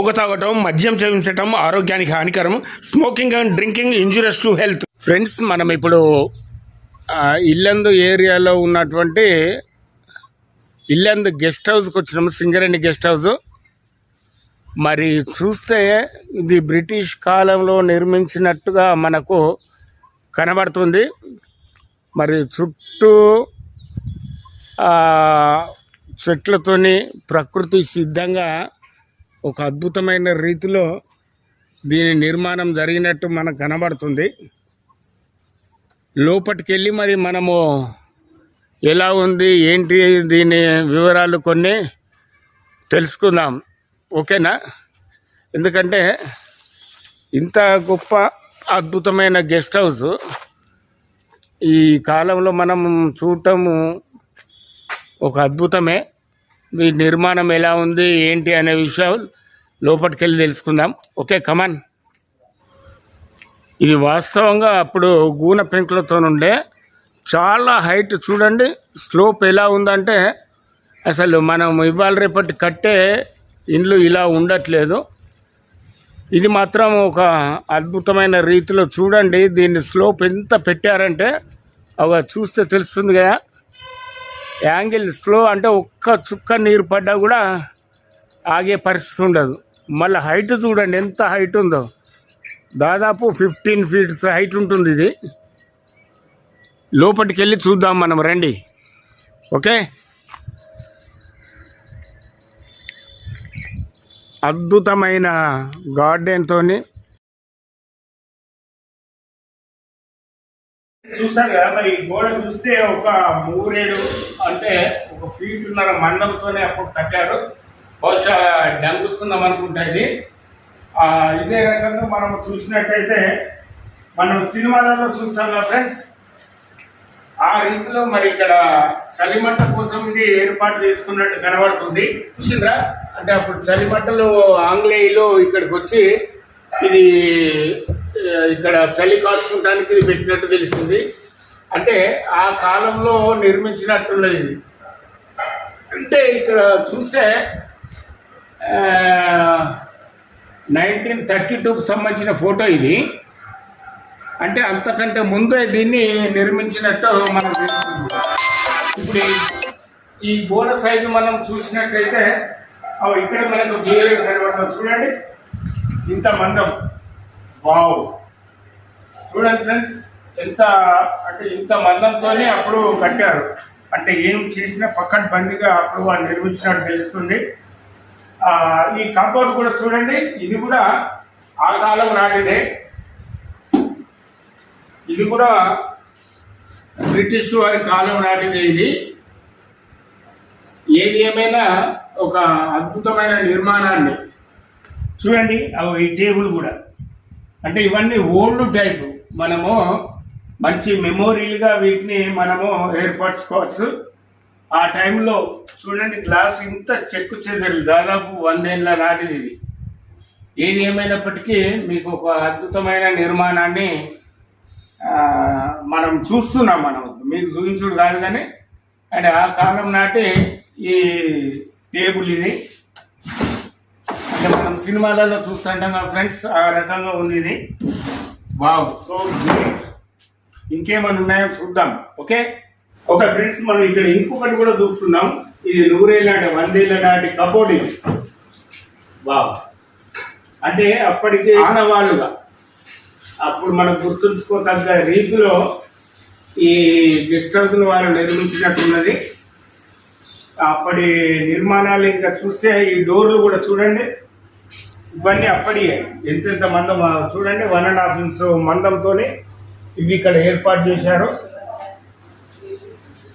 పొగ తాగటం మద్యం సేవించటం ఆరోగ్యానికి హానికరం smoking and drinking injurious to health. Friends మనం ఇప్పుడు ఇల్లందు ఏరియాలో ఉన్నటువంటి ఇల్లందు గెస్ట్ హౌస్కి వచ్చినాము సింగరేణి గెస్ట్ హౌస్. మరి చూస్తే ఇది బ్రిటిష్ కాలంలో నిర్మించినట్టుగా మనకు కనబడుతుంది. మరి చుట్టూ చెట్లతోని ప్రకృతి సిద్ధంగా ఒక అద్భుతమైన రీతిలో దీని నిర్మాణం జరిగినట్టు మనకు కనబడుతుంది. లోపటికెళ్ళి వెళ్ళి మరి మనము ఎలా ఉంది ఏంటి దీని వివరాలు కొన్ని తెలుసుకుందాం. ఓకేనా? ఎందుకంటే ఇంత గొప్ప అద్భుతమైన గెస్ట్ హౌస్ ఈ కాలంలో మనం చూడటము ఒక అద్భుతమే. మీ నిర్మాణం ఎలా ఉంది ఏంటి అనే విషయం లోపలికి వెళ్ళి తెలుసుకుందాం. ఓకే కమాన్ ఇది వాస్తవంగా అప్పుడు గూన పెంకులతో ఉండే చాలా హైట్ చూడండి స్లోప్ ఎలా ఉందంటే అసలు మనం ఇవాళ రేపటి కట్టే ఇండ్లు ఇలా ఉండట్లేదు. ఇది మాత్రం ఒక అద్భుతమైన రీతిలో చూడండి దీన్ని స్లోప్ ఎంత పెట్టారంటే అవ చూస్తే తెలుస్తుంది కదా. యాంగిల్ స్లో అంటే ఒక్క చుక్క నీరు పడ్డా కూడా ఆగే పరిస్థితి ఉండదు. మళ్ళీ హైట్ చూడండి ఎంత హైట్ ఉందో. దాదాపు ఫిఫ్టీన్ ఫీట్స్ హైట్ ఉంటుంది ఇది. లోపలికి వెళ్ళి చూద్దాం మనం రండి. ఓకే? అద్భుతమైన గార్డెన్తోని చూస్తారు కదా మరి గోడ చూస్తే ఒక మూరేడు అంటే ఒక ఫీట్ ఉన్నర మందంతోనే అప్పుడు కట్టారు. బహుశా డంగుస్తున్నాం అనుకుంటా ఇది. ఇదే రకంగా మనం చూసినట్టయితే మనం సినిమాలలో చూస్తాం కదా ఫ్రెండ్స్. ఆ రీతిలో మరి ఇక్కడ చలిమంట కోసం ఇది ఏర్పాటు చేసుకున్నట్టు కనబడుతుంది. చూసిందా అంటే అప్పుడు చలిమంటలు ఆంగ్లేయులు ఇక్కడికి వచ్చి ఇది ఇక్కడ చలి కాచుకుంటానికి ఇది పెట్టినట్టు తెలిసింది. అంటే ఆ కాలంలో నిర్మించినట్టున్నది ఇది. అంటే ఇక్కడ చూస్తే నైన్టీన్ థర్టీ టూకి సంబంధించిన ఫోటో ఇది. అంటే అంతకంటే ముందే దీన్ని నిర్మించినట్టు మనం తెలుస్తుంది ఇప్పుడు ఈ- ఈ గోడ సైజు మనం చూసినట్లయితే ఇక్కడ మనకు క్లియర్గా కనబడతాం. చూడండి. ఇంత మందం. వావ్. చూడండి ఫ్రెండ్స్ ఎంత అంటే ఇంత మందంతోనే అప్పుడు కట్టారు. అంటే ఏం చేసినా పక్కన బందిగా అప్పుడు వాళ్ళు నిర్మించినట్టు తెలుస్తుంది. ఈ కాంపౌండ్ కూడా చూడండి ఇది కూడా ఆ కాలం నాటిదే. ఇది కూడా బ్రిటిష్ వారి కాలం నాటిదే ఇది. ఏది ఏమైనా ఒక అద్భుతమైన నిర్మాణాన్ని చూడండి అవి ఈ టేబుల్ కూడా. అంటే ఇవన్నీ ఓల్డ్ టైప్. మనము మంచి మెమోరీలుగా వీటిని మనము ఏర్పరచుకోవచ్చు. ఆ టైంలో చూడండి గ్లాస్ ఇంత చెక్కు చెదరు దాదాపు వందేళ్ళ నాటిది ఇది. ఏది ఏమైనప్పటికీ మీకు ఒక అద్భుతమైన నిర్మాణాన్ని మనం చూస్తున్నాం మనం. మీకు చూపించుడు కాదు కానీ అంటే ఆ కాలం నాటి ఈ టేబుల్ ఇది. మనం సినిమాలలో చూస్తుంటాం కదా ఫ్రెండ్స్ ఆ రకంగా ఉంది ఇది వావ్ సో గ్రేట్. ఇంకేమైనా ఉన్నాయో చూద్దాం ఓకే? ఓకే ఫ్రెండ్స్ మనం ఇక్కడ ఇంకొకటి కూడా చూస్తున్నాం. ఇది నూరేళ్ళ నాటి వందేళ్ళ నాటి కబోర్డ్ ఇది వావ్. అంటే అప్పటికి ఆనవాళ్ళుగా అప్పుడు మనం గుర్తుంచుకోదగ్గ రీతిలో ఈ గెస్ట్ హౌస్ను వారు నిర్మించినట్టున్నది. అప్పటి నిర్మాణాలు ఇంకా చూస్తే ఈ డోర్లు కూడా చూడండి. ఇవన్నీ అప్పటి ఎంతెంత మందం చూడండి వన్ అండ్ హాఫ్ ఇంచ్ మందంతో ఇవి ఇక్కడ ఏర్పాటు చేశారు.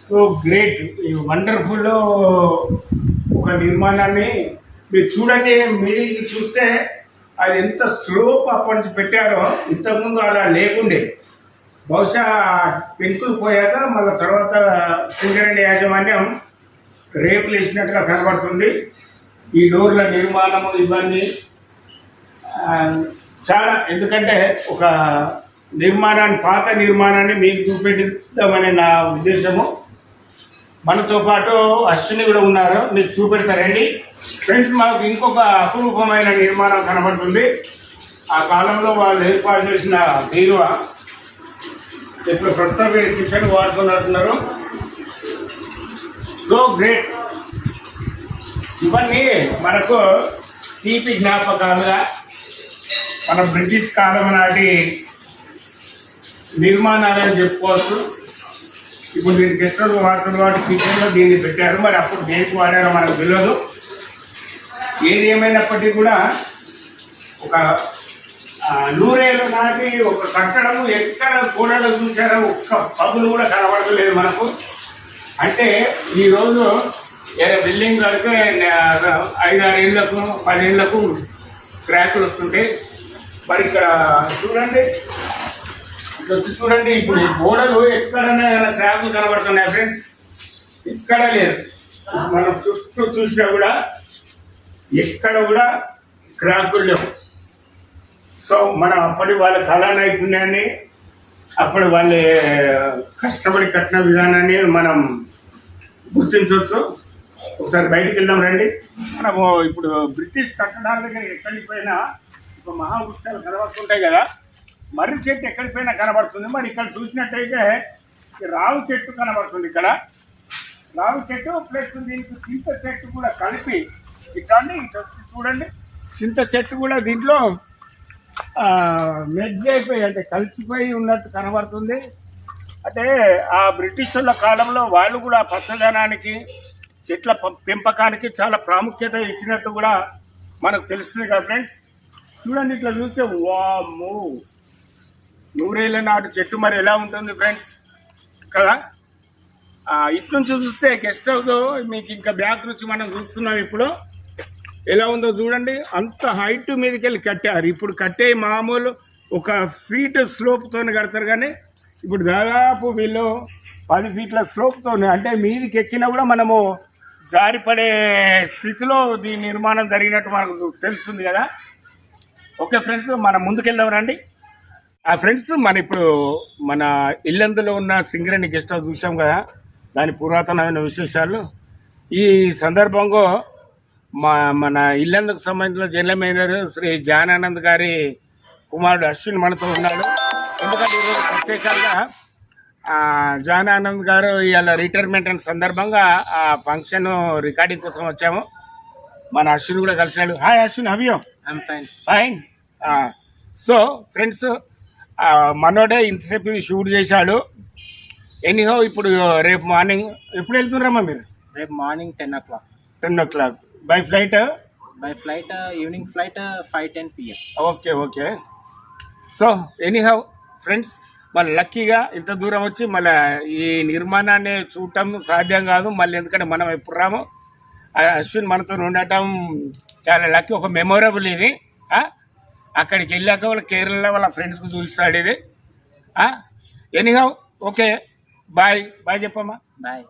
సో గ్రేట్ ఈ వండర్ఫుల్ ఒక నిర్మాణాన్ని మీరు చూడండి మీరు చూస్తే అది ఎంత స్లోప్ అప్పటి నుంచి పెట్టారో ఇంతకుముందు అలా లేకుండే. బహుశా పెంకులు పోయాక మళ్ళీ తర్వాత సింగరేణి యాజమాన్యం రేపులు వేసినట్టుగా కనబడుతుంది. ఈ డోర్ల నిర్మాణము ఇవన్నీ చాలా ఎందుకంటే ఒక నిర్మాణాన్ని పాత నిర్మాణాన్ని మీకు చూపెట్టిద్దామనే నా ఉద్దేశము. మనతో పాటు అశ్విని కూడా ఉన్నారు. మీకు చూపెడతారండి. ఫ్రెండ్స్ మాకు ఇంకొక అపురూపమైన నిర్మాణం కనబడుతుంది. ఆ కాలంలో వాళ్ళు ఏర్పాటు చేసిన బీరువ. ఇప్పుడు ప్రస్తుతం శిక్షణ వాడుతున్నట్టున్నారు సో గ్రేట్ ఇవన్నీ మనకు తీపి జ్ఞాపకాలుగా మన బ్రిటిష్ కాలం నాటి నిర్మాణాలని చెప్పుకోవచ్చు. ఇప్పుడు దీనికి ఇష్టం వాడుతున్న వాటి కిచెన్లో దీన్ని పెట్టారు. మరి అప్పుడు దేనికి వాడారో మనకు తెలియదు ఏది ఏమైనప్పటికీ కూడా ఒక నూరేళ్ళ నాటి ఒక కట్టడము ఎక్కడ గోడలు చూసారో ఒక్క పగులు కూడా కనబడలేదు మనకు. అంటే ఈరోజు ఏదో బిల్డింగ్ కడితే నా- ఐదారు ఏళ్ళకు పదేళ్ళకు క్రాకులు వస్తుంటాయి. మరి ఇక్కడ చూడండి. వచ్చి చూడండి ఇప్పుడు ఈ గోడలు ఎక్కడైనా క్రాకులు కనబడుతున్నాయి ఫ్రెండ్స్. ఇక్కడ లేదు. మనం చుట్టూ చూసినా కూడా ఎక్కడ కూడా క్రాకులు లేవు. సో మనం అప్పటి వాళ్ళ కళా నైపుణ్యాన్ని అప్పుడు వాళ్ళ కష్టపడి కట్టిన విధానాన్ని మనం గుర్తించవచ్చు. ఒకసారి బయటకు వెళ్దాం రండి. మనము ఇప్పుడు బ్రిటిష్ కట్టడాల దగ్గర ఎక్కడికి పోయినా ఇప్పుడు మహా వృక్షాలు కనబడుతుంటాయి కదా మర్రి చెట్టు ఎక్కడిపోయినా కనబడుతుంది? మరి ఇక్కడ చూసినట్టయితే ఈ రావి చెట్టు కనబడుతుంది ఇక్కడ. రావి చెట్టు ప్లస్ దీనికి చింత చెట్టు కూడా కలిపి ఇట్లాంటి చూడండి. చింత చెట్టు కూడా దీంట్లో మెడ్జ్ అయిపోయి అంటే కలిసిపోయి ఉన్నట్టు కనబడుతుంది. అంటే ఆ బ్రిటిషుల కాలంలో వాళ్ళు కూడా పచ్చదనానికి చెట్ల పెంపకానికి చాలా ప్రాముఖ్యత ఇచ్చినట్టు కూడా మనకు తెలుస్తుంది కదా ఫ్రెండ్స్. చూడండి ఇట్లా చూస్తే వామ్మో. నూరేళ్ళ నాటు చెట్టు మరి ఎలా ఉంటుంది ఫ్రెండ్స్? కదా? ఇట్నుంచి నుంచి చూస్తే గెస్ట్ హౌస్ మీకు ఇంకా బ్యాక్ నుంచి మనం చూస్తున్నాం ఇప్పుడు. ఎలా ఉందో చూడండి అంత హైట్ మీదకి వెళ్ళి కట్టారు. ఇప్పుడు కట్టే మామూలు ఒక ఫీట్ స్లోప్తో కడతారు కానీ ఇప్పుడు దాదాపు వీళ్ళు పది ఫీట్ల స్లోప్తో అంటే మీదికి ఎక్కినా కూడా మనము జారిపడే స్థితిలో దీని నిర్మాణం జరిగినట్టు మనకు తెలుస్తుంది కదా. ఓకే ఫ్రెండ్స్ మనం ముందుకెళ్దాం రండి. ఆ ఫ్రెండ్స్ మన ఇప్పుడు మన ఇల్లందులో ఉన్న సింగరేణి గెస్ట్ హౌస్ చూసాం కదా దాని పురాతనమైన విశేషాలు. ఈ సందర్భంగా మా మన ఇల్లందుకు సంబంధించిన జనరల్ మేనేజర్ శ్రీ జానానంద్ గారి కుమారుడు అశ్విన్ మనతో ఉన్నాడు. ఎందుకంటే ఈరోజు ప్రత్యేకంగా జానానంద్ గారు ఇవాళ రిటైర్మెంట్ సందర్భంగా ఆ ఫంక్షన్ రికార్డింగ్ కోసం వచ్చాము. మన అశ్విన్ కూడా కలిసినాడు. Hi Ashwin how are you fine fine so friends మనోడే ఇంతసేపు షూట్ చేశాడు. ఎనీహో ఇప్పుడు రేపు మార్నింగ్ ఎప్పుడు వెళ్తున్నారమ్మా మీరు? రేపు morning ten o'clock ten o'clock bye flight bye flight evening flight five ten PM okay okay so anyhow friends మళ్ళీ లక్కీగా ఇంత దూరం వచ్చి మళ్ళీ ఈ నిర్మాణాన్ని చూడటం సాధ్యం కాదు. మళ్ళీ ఎందుకంటే మనం ఎప్పుడు రాము? అశ్విన్ మనతో ఉండటం చాలా లక్కీ ఒక మెమొరబుల్ ఇది. అక్కడికి వెళ్ళాక వాళ్ళ కేరళలో వాళ్ళ ఫ్రెండ్స్కి చూపిస్తాడు ఇది. ఎనీహా ఓకే బాయ్ బాయ్ చెప్పమ్మా. Bye